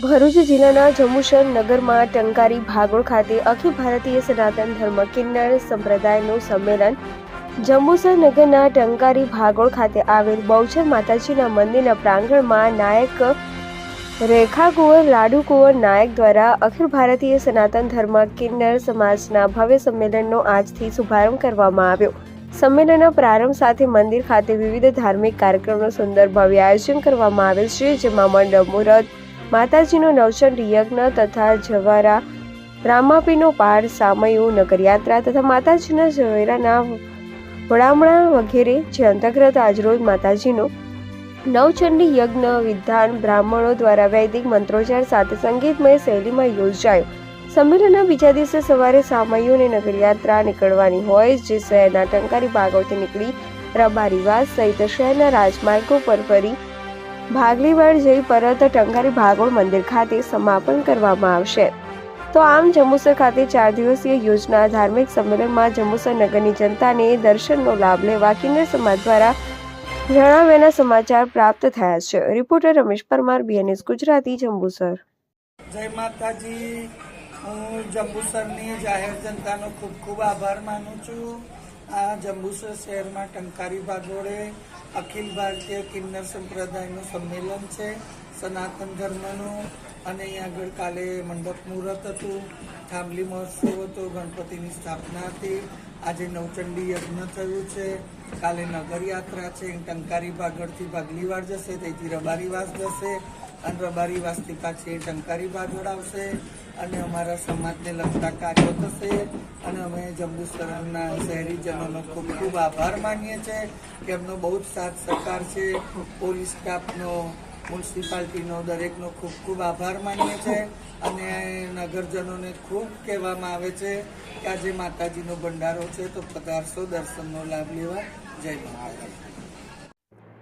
ભરૂચ જિલ્લાના જંબુસર નગરમાં ટંકારી ભાગોળ ખાતે અખિલ ભારતીય સનાતન ધર્મ કિન્નર સંપ્રદાયનું સંમેલન. જંબુસર નગરના ટંકારી ભાગોળ ખાતે આવેલ બહુચર માતાજીના મંદિરના પ્રાંગણમાં નાયક રેખા કુંવર લાડુ કુંવર નાયક દ્વારા અખિલ ભારતીય સનાતન ધર્મ કિન્નર સમાજના ભવ્ય સંમેલનનો આજથી શુભારંભ કરવામાં આવ્યો. સંમેલનના પ્રારંભ સાથે મંદિર ખાતે વિવિધ ધાર્મિક કાર્યક્રમનું સુંદર ભવ્ય આયોજન કરવામાં આવેલ છે, જેમાં મંડપ મુહૂર્ત માતાજીનો નવચંડ યજ્ઞ તથા જવારા, રામાપીનો પાર, સામયું, નગરયાત્રા તથા માતાજીના ઝવેરાના વડામણા વગેરે જે અંતર્ગત આજરોજ માતાજીનો નવચંડી યજ્ઞ, વિધાન, બ્રાહ્મણો દ્વારા વૈદિક મંત્રોચ્ચાર સાથે સંગીતમય શૈલીમાં યોજાયો. સંમેલનના બીજા દિવસે સવારે સામયુને નગરયાત્રા નીકળવાની હોય જે શહેરના ટંકારી ભાગોથી નીકળી રબારીવાસ સહિત શહેરના રાજમાર્ગો પર ફરી ભાગલીવાડ જઈ પરત ટંકારી ભાગોળ મંદિર ખાતે સમાપન કરવામાં આવશે. તો આમ જંબુસર ખાતે ચાર દિવસીય યોજના ધાર્મિક સંમેલનમાં જંબુસર નગરની જનતાને દર્શનનો લાભ લેવા કિન્નર સમાજ દ્વારા જણાવ્યાના સમાચાર પ્રાપ્ત થયા છે. Reporter Ramesh Parmar BNS Gujarati, Jambusar. જય માતાજી. હું જંબુસરની જાહેર જનતાનો ખૂબ ખૂબ આભાર માનું છું. આ જંબુસર શહેરમાં ટંકારી ભાગોળે અખિલ ભારતીય કિન્નર સંપ્રદાયનું સંમેલન છે. સનાતન ધર્મનું અને અહીંયા આગળ કાલે મંડપ મુહૂર્ત હતું. થાંભલી મહોત્સવ હતો, ગણપતિની સ્થાપના હતી. આજે નવચંડી યજ્ઞ થયું છે. કાલે નગરયાત્રા છે. ટંકારી ભાગળથી ભાગલીવાડ જશે તેથી રબારીવાસ જશે. અને રબારીવાસથી પાછી ટંકારી બા જોડાવશે અને અમારા સમાજને લગતા કાર્યો થશે અને અમે જંબુસરના શહેરીજનોનો ખૂબ ખૂબ આભાર માનીએ છીએ કે એમનો બહુ જ સાથ સહકાર છે. પોલીસ સ્ટાફનો, મ્યુનિસિપાલિટીનો દરેકનો ખૂબ ખૂબ આભાર માનીએ છીએ અને નગરજનોને ખૂબ કહેવામાં આવે છે કે આજે માતાજીનો ભંડારો છે તો પધારશો, દર્શનનો લાભ લેવા જય માતાજી.